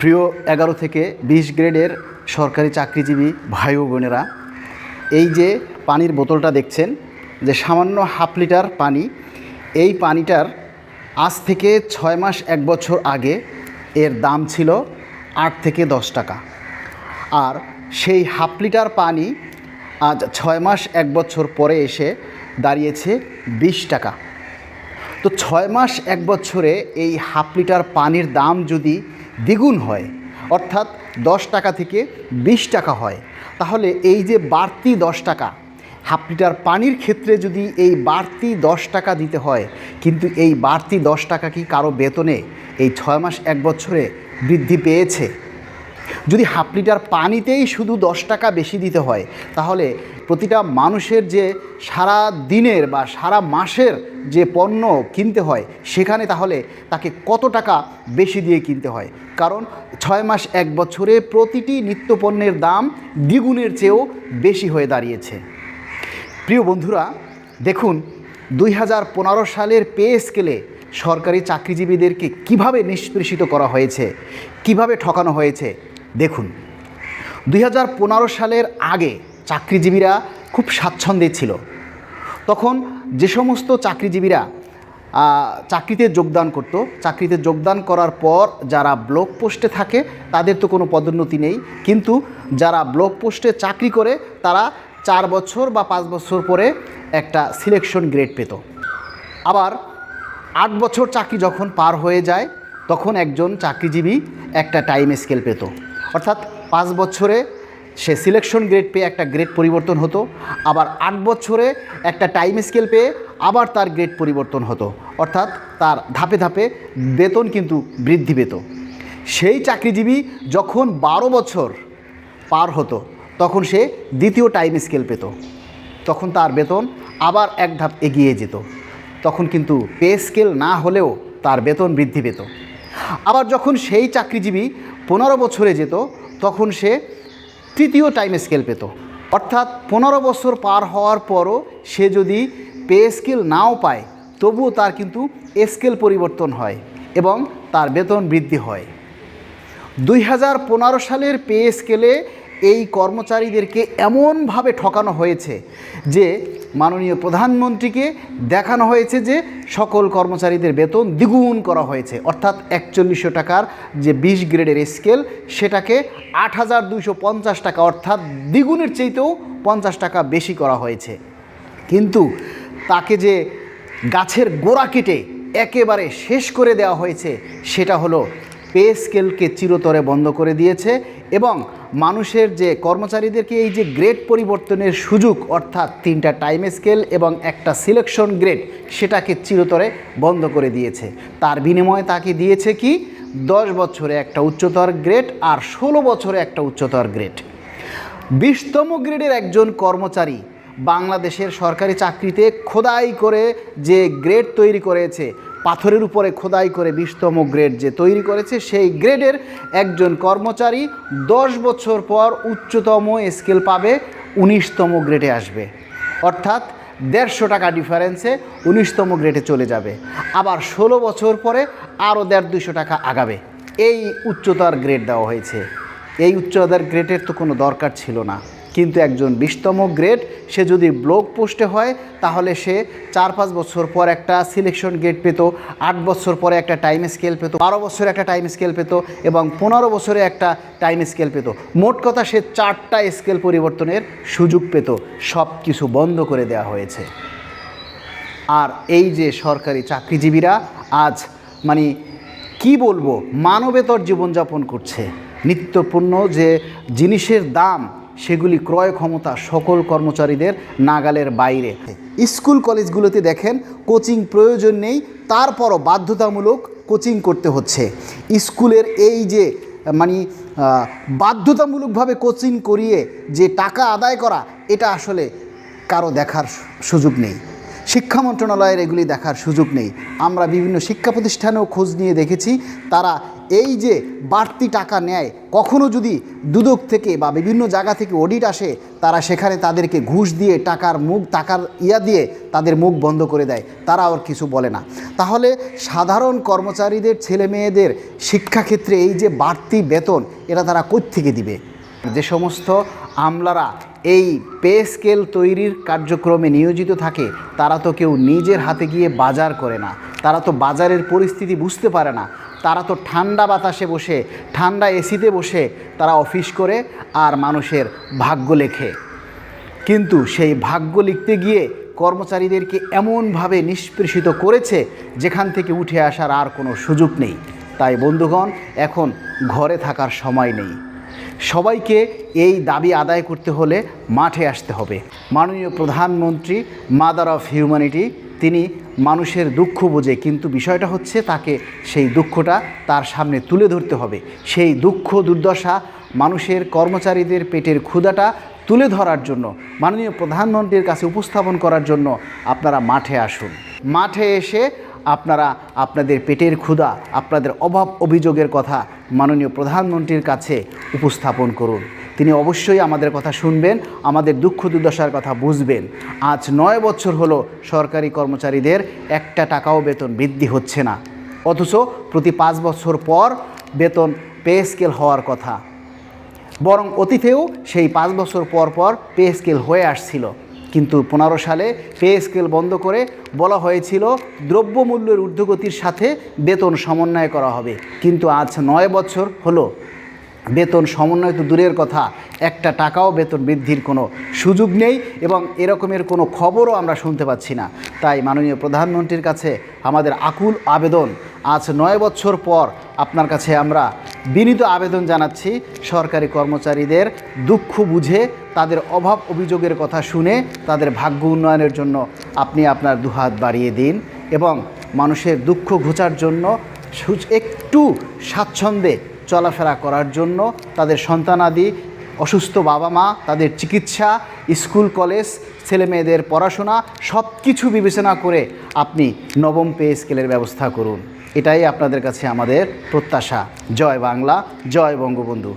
প্রিয় এগারো থেকে বিশ গ্রেডের সরকারি চাকরিজীবী ভাই ও বোনেরা, এই যে পানির বোতলটা দেখছেন, যে সামান্য হাফ লিটার পানি, এই পানিটার আজ থেকে ছয় মাস এক বছর আগে এর দাম ছিল আট থেকে দশ টাকা। আর সেই হাফ লিটার পানি আজ ছয় মাস এক বছর পরে এসে দাঁড়িয়েছে বিশ টাকা। তো ছয় মাস এক বছরে এই হাফ লিটার পানির দাম যদি দ্বিগুণ হয়। অর্থাৎ দশ টাকা থেকে বিশ টাকা হয়। তাহলে এই যে বাড়তি দশ টাকা, হাফ লিটার পানির ক্ষেত্রে যদি এই বাড়তি দশ টাকা দিতে হয়, কিন্তু এই বাড়তি দশ টাকা কি কারও বেতনে এই ছয় মাস এক বছরে বৃদ্ধি পেয়েছে? যদি হাফ লিটার পানিতেই শুধু দশ টাকা বেশি দিতে হয়, তাহলে প্রতিটা মানুষের যে সারা দিনের বা সারা মাসের যে পণ্য কিনতে হয়, সেখানে তাহলে তাকে কত টাকা বেশি দিয়ে কিনতে হয়? কারণ ছয় মাস এক বছরে প্রতিটি নিত্যপণ্যের দাম দ্বিগুণের চেয়েও বেশি হয়ে দাঁড়িয়েছে। প্রিয় বন্ধুরা, দেখুন, দুই হাজার পনেরো সালের পে স্কেলে সরকারি চাকরিজীবীদেরকে কীভাবে নিষ্পেষিত করা হয়েছে, কীভাবে ঠকানো হয়েছে দেখুন, দুই হাজার পনেরো সালের আগে চাকরিজীবীরা খুব স্বাচ্ছন্দ্যে ছিল। তখন যে সমস্ত চাকরিজীবীরা চাকরিতে যোগদান করত, চাকরিতে যোগদান করার পর যারা ব্লক পোস্টে থাকে, তাদের তো কোনো পদোন্নতি নেই। কিন্তু যারা ব্লক পোস্টে চাকরি করে, তারা চার বছর বা পাঁচ বছর পরে একটা সিলেকশন গ্রেড পেত। আবার আট বছর চাকরি যখন পার হয়ে যায়, তখন একজন চাকরিজীবী একটা টাইম স্কেল পেত। অর্থাৎ পাঁচ বছরে সে সিলেকশন গ্রেড পেয়ে একটা গ্রেড পরিবর্তন হতো, আবার আট বছরে একটা টাইম স্কেল পেয়ে আবার তার গ্রেড পরিবর্তন হতো। অর্থাৎ তার ধাপে ধাপে বেতন কিন্তু বৃদ্ধি পেত। সেই চাকরিজীবী যখন বারো বছর পার হতো, তখন সে দ্বিতীয় টাইম স্কেল পেত। তখন তার বেতন আবার এক ধাপ এগিয়ে যেত। তখন কিন্তু পে স্কেল না হলেও তার বেতন বৃদ্ধি পেত। আবার যখন সেই চাকরিজীবী পনেরো বছরে যেত, তখন সে তৃতীয় টাইম স্কেল পেত। অর্থাৎ পনেরো বছর পার হওয়ার পরও সে যদি পে স্কেল নাও পায়, তবুও তার কিন্তু স্কেল পরিবর্তন হয় এবং তার বেতন বৃদ্ধি হয়। দুই হাজার পনেরো সালের পে স্কেলে এই কর্মচারীদেরকে এমনভাবে ঠকানো হয়েছে যে মাননীয় প্রধানমন্ত্রীকে দেখানো হয়েছে যে সকল কর্মচারীদের বেতন দ্বিগুণ করা হয়েছে। অর্থাৎ একচল্লিশশো টাকার যে বিশ গ্রেডের স্কেল, সেটাকে আট হাজার দুইশো পঞ্চাশ টাকা, অর্থাৎ দ্বিগুণের চাইতেও পঞ্চাশ টাকা বেশি করা হয়েছে। কিন্তু তাকে যে গাছের গোড়া কেটে একেবারে শেষ করে দেওয়া হয়েছে, সেটা হলো পে স্কেলকে চিরতরে বন্ধ করে দিয়েছে এবং মানুষের যে কর্মচারীদেরকে এই যে গ্রেড পরিবর্তনের সুযোগ, অর্থাৎ তিনটা টাইম স্কেল এবং একটা সিলেকশন গ্রেড, সেটাকে চিরতরে বন্ধ করে দিয়েছে। তার বিনিময়ে তাকে দিয়েছে কি? দশ বছরে একটা উচ্চতর গ্রেড আর ষোলো বছরে একটা উচ্চতর গ্রেড। বিশতম গ্রেডের একজন কর্মচারী বাংলাদেশের সরকারি চাকরিতে খোদাই করে যে গ্রেড তৈরি করেছে পাথরের উপরে খোদাই করে বিশতম গ্রেড যে তৈরি করেছে, সেই গ্রেডের একজন কর্মচারী দশ বছর পর উচ্চতম স্কেল পাবে, উনিশতম গ্রেডে আসবে। অর্থাৎ দেড়শো টাকা ডিফারেন্সে উনিশতম গ্রেডে চলে যাবে। আবার ষোলো বছর পরে আরও দেড় দুশো টাকা আগাবে। এই উচ্চতর গ্রেড দেওয়া হয়েছে। এই উচ্চতার গ্রেডের তো কোনো দরকার ছিল না। কিন্তু একজন বিশতম গ্রেড, সে যদি ব্লক পোস্টে হয়, তাহলে সে চার পাঁচ বছর পর একটা সিলেকশন গ্রেড পেত, আট বছর পরে একটা টাইম স্কেল পেত, বারো বছরে একটা টাইম স্কেল পেত এবং পনেরো বছরে একটা টাইম স্কেল পেত। মোট কথা সে চারটা স্কেল পরিবর্তনের সুযোগ পেত, সব কিছু বন্ধ করে দেওয়া হয়েছে। আর এই যে সরকারি চাকরিজীবীরা আজ মানে কি বলব, মানবেতর জীবনযাপন করছে। নিত্যপূর্ণ যে জিনিসের দাম সেগুলি ক্রয় ক্ষমতা সকল কর্মচারীদের নাগালের বাইরে। স্কুল কলেজগুলোতে দেখেন, কোচিং প্রয়োজন নেই, তারপরও বাধ্যতামূলক কোচিং করতে হচ্ছে। স্কুলের এই যে মানে বাধ্যতামূলকভাবে কোচিং করিয়ে যে টাকা আদায় করা, এটা আসলে কারও দেখার সুযোগ নেই। শিক্ষা মন্ত্রণালয়ের এগুলি দেখার সুযোগ নেই। আমরা বিভিন্ন শিক্ষা প্রতিষ্ঠানেও খোঁজ নিয়ে দেখেছি, তারা এই যে বাড়তি টাকা নেয়, কখনো যদি দুদক থেকে বা বিভিন্ন জায়গা থেকে অডিট আসে, তারা সেখানে তাদেরকে ঘুষ দিয়ে টাকার মুখ, টাকার ইয়া দিয়ে তাদের মুখ বন্ধ করে দেয়। তারা আর কিছু বলে না। তাহলে সাধারণ কর্মচারীদের ছেলে মেয়েদের শিক্ষাক্ষেত্রে এই যে বাড়তি বেতন, এটা তারা থেকে দিবে? যে সমস্ত আমলারা এই পে স্কেল তৈরির কার্যক্রমে নিয়োজিত থাকে, তারা তো কেউ নিজের হাতে গিয়ে বাজার করে না। তারা তো বাজারের পরিস্থিতি বুঝতে পারে না। তারা তো ঠান্ডা বাতাসে বসে, ঠান্ডা এসিতে বসে তারা অফিস করে আর মানুষের ভাগ্য লেখে। কিন্তু সেই ভাগ্য লিখতে গিয়ে কর্মচারীদেরকে এমনভাবে নিষ্পেষিত করেছে, যেখান থেকে উঠে আসার আর কোনো সুযোগ নেই। তাই বন্ধুগণ, এখন ঘরে থাকার সময় নেই। সবাইকে এই দাবি আদায় করতে হলে মাঠে আসতে হবে। মাননীয় প্রধানমন্ত্রী মাদার অফ হিউম্যানিটি তিনি মানুষের দুঃখ বোঝে, কিন্তু বিষয়টা হচ্ছে তাকে সেই দুঃখটা তার সামনে তুলে ধরতে হবে। সেই দুঃখ, দুর্দশা মানুষের কর্মচারীদের পেটের ক্ষুধাটা তুলে ধরার জন্য, মাননীয় প্রধানমন্ত্রীর কাছে উপস্থাপন করার জন্য আপনারা মাঠে আসুন। মাঠে এসে আপনারা আপনাদের পেটের ক্ষুধা, আপনাদের অভাব অভিযোগের কথা মাননীয় প্রধানমন্ত্রীর কাছে উপস্থাপন করুন। তিনি অবশ্যই আমাদের কথা শুনবেন, আমাদের দুঃখ দুর্দশার কথা বুঝবেন। আজ নয় বছর হলো সরকারি কর্মচারীদের একটা টাকাও বেতন বৃদ্ধি হচ্ছে না। অথচ প্রতি পাঁচ বছর পর বেতন পে স্কেল হওয়ার কথা। বরং অতীতেও সেই পাঁচ বছর পর পর পে স্কেল হয়ে আসছিল। কিন্তু পনেরো সালে পে স্কেল বন্ধ করে বলা হয়েছিল দ্রব্যমূল্যের ঊর্ধ্বগতির সাথে বেতন সমন্বয় করা হবে। কিন্তু আজ নয় বছর হলো। বেতন সমন্বয় তো দূরের কথা। একটা টাকাও বেতন বৃদ্ধির কোনো সুযোগ নেই এবং এরকমের কোনো খবরও আমরা শুনতে পাচ্ছি না। তাই মাননীয় প্রধানমন্ত্রীর কাছে আমাদের আকুল আবেদন। আজ নয় বছর পর আপনার কাছে আমরা বিনীত আবেদন জানাচ্ছি, সরকারি কর্মচারীদের দুঃখ বুঝে, তাদের অভাব অভিযোগের কথা শুনে, তাদের ভাগ্য উন্নয়নের জন্য আপনি আপনার দুহাত বাড়িয়ে দিন এবং মানুষের দুঃখ ঘোচার জন্য একটু স্বাচ্ছন্দ্যে চলাফেরা করার জন্য তাদের সন্তানাদি, অসুস্থ বাবা মা, তাদের চিকিৎসা, স্কুল, কলেজ ছেলে মেয়েদের পড়াশোনা সব কিছু বিবেচনা করে আপনি নবম পে স্কেলের ব্যবস্থা করুন। এটাই আপনাদের কাছে আমাদের প্রত্যাশা। জয় বাংলা জয় বঙ্গবন্ধু।